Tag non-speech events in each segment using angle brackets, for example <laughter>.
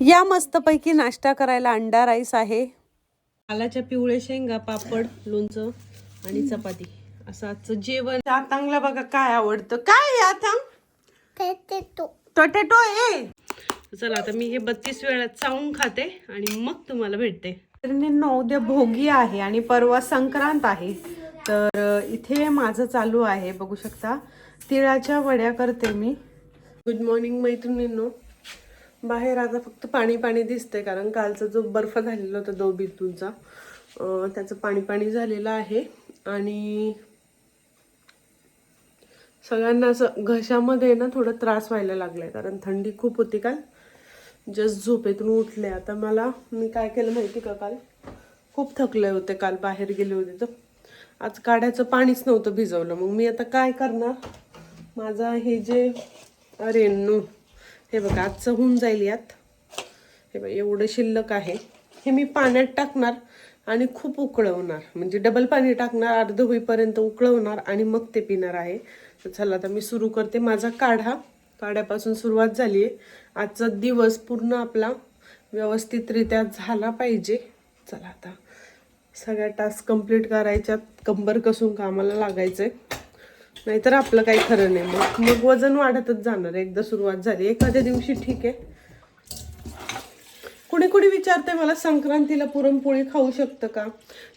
या मस्तपैकी नाश्ता करायला अंडा राईस आहे. आलाच्या पिवळे शेंगा पापड लोणचं आणि चपाती. असं आजचं जेवण. चांगलं बघा काय आवडतं. काय आता? टोटॅटो आहे. चला आता मी हे बत्तीस वेळा चावून खाते आणि मग तुम्हाला भेटते. नऊ उद्या भोगी आहे आणि परवा संक्रांत आहे. तर इथे माझं चालू आहे बघू शकता. तिळाच्या वड्या करते मी. गुड मॉर्निंग मैत्रिणींनो. बाहेर आता फक्त पाणी पाणी दिसतंय कारण कालचा जो बर्फ झालेला होता दो बिंदूंचा त्याचं पाणी पाणी झालेलं आहे. आणि सगळ्यांना असं घशामध्ये ना थोडं त्रास व्हायला लागलाय कारण थंडी खूप होती काल. जस्ट झोपेतून उठले. आता मला मी काय केलं माहिती का काल? खूप थकले होते काल बाहेर गेले होते तर. आज काढ्याचं पाणीच नव्हतं भिजवलं. मग मी आता काय करणार? माझा हे जे अरे नू हे बघा आजचं होऊन जाईल यात. हे बघा एवढं शिल्लक आहे. हे मी पाण्यात टाकणार आणि खूप उकळवणार. म्हणजे डबल पाणी टाकणार अर्ध होईपर्यंत उकळवणार आणि मग ते पिणार आहे. तर चला आता मी सुरू करते. माझा काढा. काढ्यापासून सुरुवात झाली आहे. आजचा दिवस पूर्ण आपला व्यवस्थितरित्या झाला पाहिजे. चला आता सगळ्या टास्क कंप्लीट करायच्यात. कंबर कसून कामाला लागायचं आहे नाहीतर आपलं काही खरं नाही. मग मग वजन वाढतच जाणार एकदा सुरुवात झाली. एखाद्या दिवशी ठीक आहे. कुणी कुणी विचारते मला संक्रांतीला पुरणपोळी खाऊ शकतं का?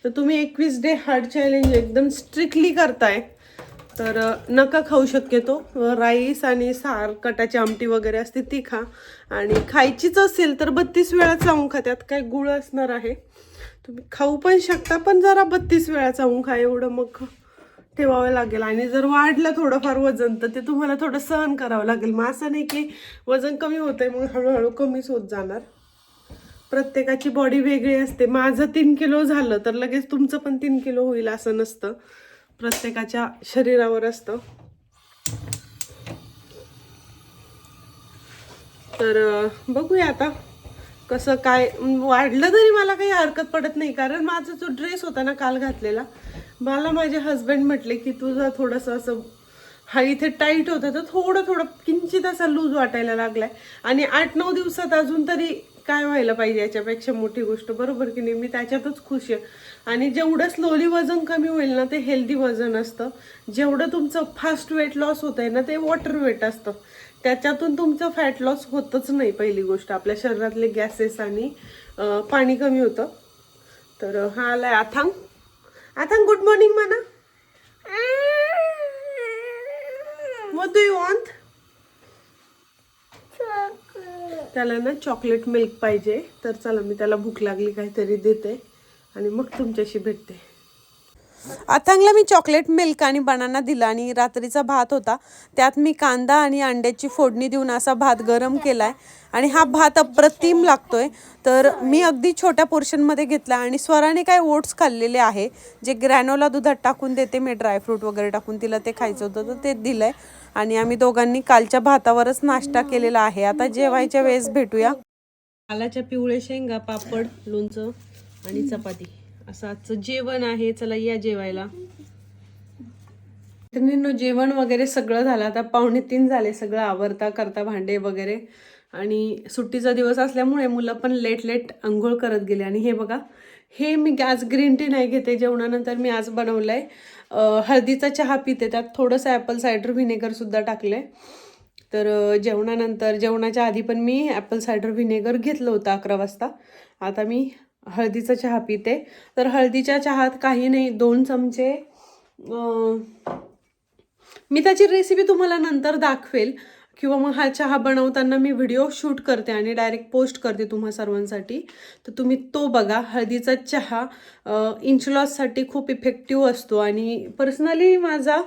तर तुम्ही एकवीस डे हार्ड चॅलेंज एकदम स्ट्रिक्टली करताय. तर नका खाऊ शक्यतो. राईस आणि सार कटाची आमटी वगैरे असते ती खा. आणि खायचीच असेल तर बत्तीस वेळा चावून खा. त्यात काय गुळ असणार आहे. तुम्ही खाऊ पण शकता पण जरा बत्तीस वेळा चावून खा. एवढं मग ठेवावं लागेल. आणि जर वाढलं थोडंफार वजन तर ते तुम्हाला थोडं सहन करावं लागेल. मग असं नाही की वजन कमी होतंय मग हळूहळू कमीच होत जाणार. प्रत्येकाची बॉडी वेगळी असते. माझं तीन किलो झालं तर लगेच तुमचं पण तीन किलो होईल असं नसतं. प्रत्येकाच्या शरीरावर असतं. तर बघूया आता. कसं काय वाढलं तरी मला काही हरकत पडत नाही. कारण माझा जो ड्रेस होता ना काल घातलेला मला माझे हस्बंड म्हटले की तुझं थोडंसं असं हा इथे टाईट होतं तर थोडं थोडं किंचित असा लूज वाटायला लागलाय. आणि आठ नऊ दिवसात अजून तरी काय व्हायला पाहिजे याच्यापेक्षा मोठी गोष्ट बरोबर की नाही? मी त्याच्यातच खुश आहे. आणि जेवढं स्लोली वजन कमी होईल ना ते हेल्दी वजन असतं. जेवढं तुमचं फास्ट वेट लॉस होत आहे ना ते वॉटर वेट असतं. त्याच्यातून तुमचं फॅट लॉस होतच नाही पहिली गोष्ट. आपल्या शरीरातले गॅसेस आणि पाणी कमी होतं. तर हा आलाय आथांग. आथांग गुड मॉर्निंग म्हणा do you want? त्याला ना चॉकलेट मिल्क पाहिजे. तर चला मी त्याला भूक लागली काहीतरी देते. आणि मग तुमच्याशी भेटते. अथांगला मी चॉकलेट मिल्क आणि बनाना दिला आणि रात्रीचा भात होता. त्यात मी कांदा आणि अंड्याची फोडणी देऊन असा भात गरम केलाय आणि हा भात अप्रतिम लागतोय. तर मी अगदी छोट्या पोर्शनमध्ये घेतला आणि स्वराने काय ओट्स खाल्लेले आहे जे ग्रॅनोला दुधात टाकून देते मी ड्रायफ्रूट वगैरे टाकून तिला ते खायचं होतं तर ते दिलंय. आणि आम्ही दोघांनी कालच्या भातावरच नाश्ता केलेला आहे. आता जेवायच्या वेळेस भेटूया. आलाच्या पिवळे शेंगा पापड लोणचं आणि चपाती. असं आजचं जेवण आहे चला या जेवायला. मैत्रिणींनो जेवण वगैरे सगळं झालं. आता पावणे तीन झाले सगळं आवरता करता भांडे वगैरे. आणि सुट्टीचा दिवस असल्यामुळे मुलं पण लेट लेट आंघोळ करत गेले. आणि हे बघा हे मी गॅस ग्रीन टी नाही घेते जेवणानंतर मी आज बनवलं आहे हळदीचा चहा पिते त्यात थोडंसं ॲपल सायडर व्हिनेगरसुद्धा टाकलं आहे तर जेवणानंतर जेवणाच्या आधी पण मी ॲपल सायडर व्हिनेगर घेतलं होतं अकरा वाजता. आता मी हळदीचा चहा पिते. तर हळदीच्या चहात काही नाही दोन चमचे मी त्याची रेसिपी तुम्हाला नंतर दाखवेल. किंवा मग हा चहा बनवताना मी व्हिडिओ शूट करते आणि डायरेक्ट पोस्ट करते तुम्हा सर्वांसाठी. तर तुम्ही तो बघा. हळदीचा चहा इंचलॉससाठी खूप इफेक्टिव्ह असतो आणि पर्सनली माझा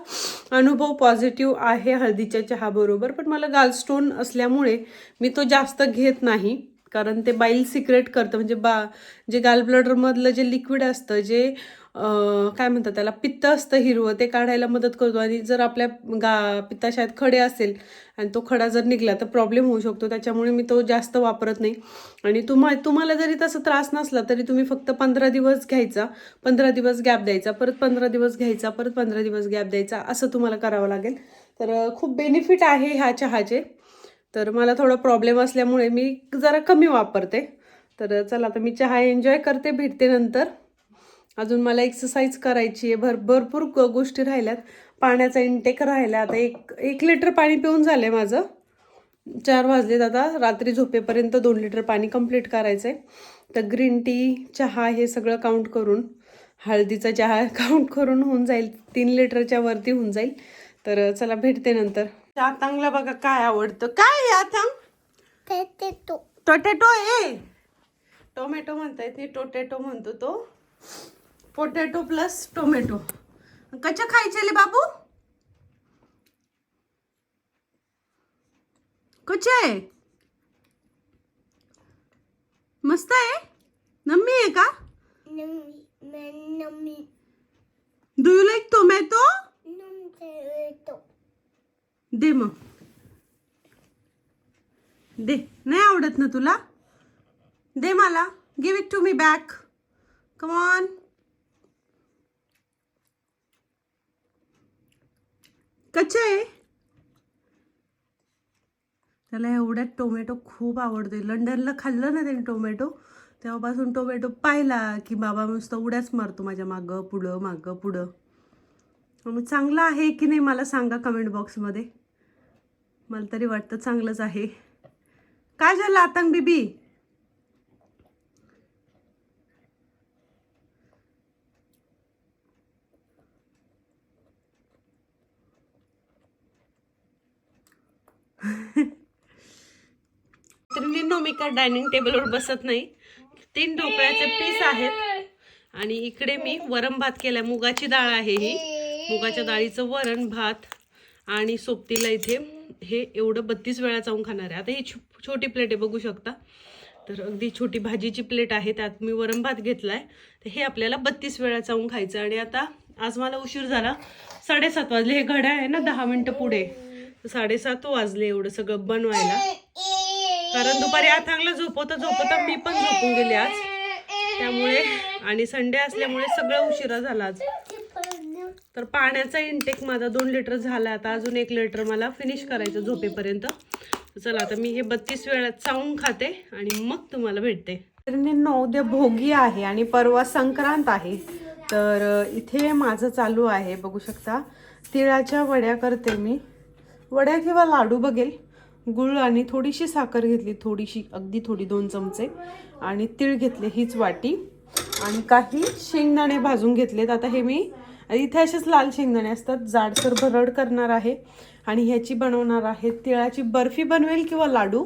अनुभव पॉझिटिव्ह आहे हळदीच्या चहाबरोबर. पण मला गालस्टोन असल्यामुळे मी तो जास्त घेत नाही. कारण ते बाईल सिक्रेट करतं. म्हणजे बा जे गाल ब्लडरमधलं जे लिक्विड असतं जे काय म्हणतात त्याला पित्त असतं हिरवं ते काढायला मदत करतो. आणि जर आपल्या गा पित्ताशयात खडे असेल आणि तो खडा जर निघला तर प्रॉब्लेम होऊ शकतो. त्याच्यामुळे मी तो जास्त वापरत नाही. आणि तुम्हा तुम्हाला जरी तसा त्रास नसला तरी तुम्ही फक्त पंधरा दिवस घ्यायचा. पंधरा दिवस गॅप द्यायचा. परत पंधरा दिवस घ्यायचा. परत पंधरा दिवस गॅप द्यायचा. असं तुम्हाला करावं लागेल. तर खूप बेनिफिट आहे ह्या चहाचे. तर मला थोडा प्रॉब्लेम असल्यामुळे मी जरा कमी वापरते. तर चला आता मी चहा एन्जॉय करते भेटते नंतर. अजून मला एक्सरसाइज करायची आहे. भर भरपूर ग- गोष्टी राहिल्यात. पाण्याचा इंटेक राहिला. आता एक एक लिटर पाणी पिऊन झालं आहे माझं. चार वाजलेत आता. रात्री झोपेपर्यंत दोन लिटर पाणी कंप्लीट करायचं आहे तर ग्रीन टी चहा हे सगळं काउंट करून हळदीचा चहा <laughs> काउंट करून होऊन जाईल. तीन लिटरच्या वरती होऊन जाईल. तर चला भेटते नंतर. आतांगला बघा काय आवडतं. काय आतांग टोटॅटो आहे. टोमॅटो म्हणता येते टोटॅटो म्हणतो तो. पोटॅटो प्लस टोमॅटो कच्च्या खायचे बाबू? कच्चे आहे? मस्त आहे? नम्मी आहे का? डू यू लाईक टोमॅटो दे मग. दे. नाही आवडत ना तुला? दे मला. Give it to me back come on on कच्चे आहे. त्याला एवढ्यात टोमॅटो खूप आवडते. लंडनला खाल्लं ना त्याने टोमॅटो तेव्हापासून टोमॅटो पाहिला की बाबा नुसतं उड्याच मारतो माझ्या मागं पुढं मागं पुढं. मग चांगलं आहे की नाही मला सांगा कमेंट बॉक्समध्ये मला तरी वाटतं चांगलंच आहे. काय झालं आतंग बीबी? <laughs> मैत्रिणींनो मी डायनिंग टेबलवर बसत नाही. तीन ढोकळ्याचे पीस आहेत. आणि इकडे मी वरण भात केलाय. मुगाची डाळ आहे ही. मुगाच्या डाळीचं वरण भात आणि सोबतीला इथे हे एवढं बत्तीस वेळा चावून खाणार आहे. आता ही छो- छोटी प्लेट आहे बघू शकता. तर अगदी छोटी भाजीची प्लेट आहे त्यात मी वरण भात घेतला आहे तर हे आपल्याला बत्तीस वेळा चावून खायचं आणि आता आज मला उशीर झाला. साडेसात वाजले. हे घड्याळ आहे ना दहा मिनटं पुढे. साडेसात वाजले एवढं सगळं बनवायला. कारण दुपारी आथांगला झोपवता झोपवता मी पण झोपून गेले आज. त्यामुळे आणि संडे असल्यामुळे सगळं उशिरा झाला आज. तर पाण्याचा इंटेक माझा दोन लिटर झाला आता अजून एक लिटर मला फिनिश करायचं झोपेपर्यंत. चला आता मी हे बत्तीस वेळा चावून खाते आणि मग तुम्हाला भेटते. तर उद्या भोगी आहे आणि परवा संक्रांत आहे. तर इथे माझं चालू आहे बघू शकता. तिळाच्या वड्या करते मी. वड्या किंवा लाडू बघेल. गुळ आणि थोडीशी साखर घेतली थोडीशी अगदी थोडी दोन चमचे. आणि तीळ घेतले हीच वाटी. आणि काही शेंगदाणे भाजून घेतलेत. आता हे मी इथे असेच लाल शेंगदाणे असतात जाडसर भरड करणार आहे. आणि ह्याची बनवणार आहे तिळाची बर्फी बनवेल किंवा लाडू.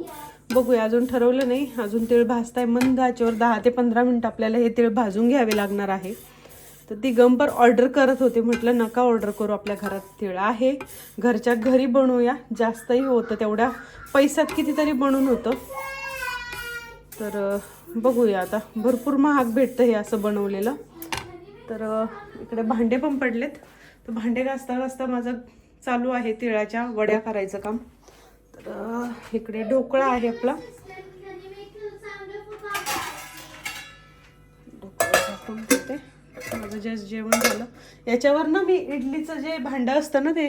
बघूया अजून ठरवलं नाही. अजून तिळ भाजताय मंद आचेवर दहा ते पंधरा मिनटं आपल्याला हे तिळ भाजून घ्यावे लागणार आहे. तर ती गंपर ऑर्डर करत होते म्हटलं नका ऑर्डर करू आपल्या घरात तिळ आहे. घरच्या घरी बनवूया जास्तही होतं तेवढ्या. पैशात कितीतरी बनून होतं. तर बघूया आता. भरपूर महाग भेटतं हे असं बनवलेलं. तर इकडे भांडे पण पडलेत. तर भांडे घासता घासता माझं चालू आहे तिळाच्या वड्या करायचं काम. तर इकडे ढोकळा आहे आपला. ढोकळा झाकून ठेवते. माझं जस्ट जेवण झालं. याच्यावर ना मी इडलीचं जे भांडं असतं ना ते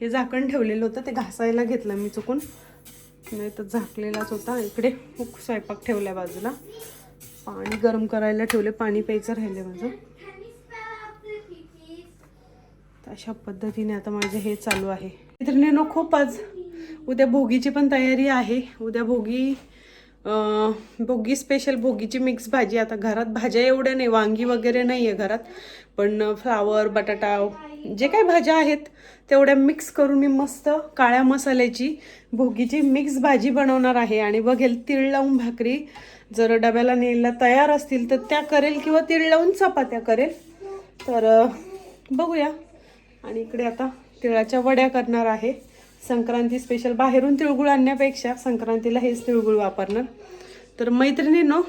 हे झाकण ठेवलेलं होतं. ते घासायला घेतलं मी चुकून. नाही तर झाकलेलाच होता. इकडे खूप स्वयंपाक ठेवल्या बाजूला. पाणी गरम करायला ठेवले पाणी प्यायचं राहिले माझं. अशा पद्धतीने आता माझे हे चालू आहे. मैत्रिणींनो खूप आज उद्या भोगीची पण तयारी आहे. उद्या भोगी भोगी स्पेशल भोगीची मिक्स भाजी. आता घरात भाज्या एवढ्या नाही वांगी वगैरे नाही आहे घरात. पण फ्लावर बटाटा जे काही भाज्या आहेत तेवढ्या मिक्स करून मी मस्त काळ्या मसाल्याची भोगीची मिक्स भाजी बनवणार आहे. आणि बघेल तीळ लावून भाकरी जर डब्याला नेला तयार असतील तर त्या करेल किंवा तीळ लावून चपात्या करेल. तर बघूया. आणि इकडे आता तिळाच्या वड्या करणार आहे. संक्रांती स्पेशल बाहेरून तिळगुळ आणण्यापेक्षा संक्रांतीला हेच तिळगुळ वापरणार. तर मैत्रिणीनो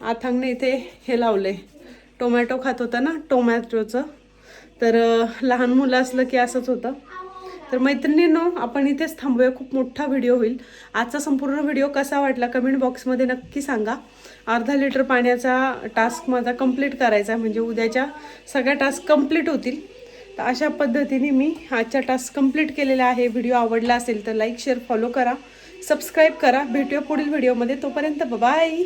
आथांगने इथे हे लावले टोमॅटो खात होता ना टोमॅटोचं. तर लहान मुलं असलं की असंच होतं. तर मैत्रिणींनो आपण इथेच थांबूया. खूप मोठा व्हिडिओ होईल. आजचा संपूर्ण व्हिडिओ कसा वाटला कमेंट बॉक्समध्ये नक्की सांगा. अर्धा लिटर पाण्याचा टास्क माझा कंप्लीट करायचा आहे म्हणजे उद्याच्या सगळ्या टास्क कंप्लीट होतील. तर अशा पद्धतीने मी आजचा टास्क कंप्लीट केलेला आहे. व्हिडिओ आवडला असेल तर लाईक शेअर फॉलो करा. सबस्क्राईब करा. भेटूया पुढील व्हिडिओमध्ये. तोपर्यंत बाय.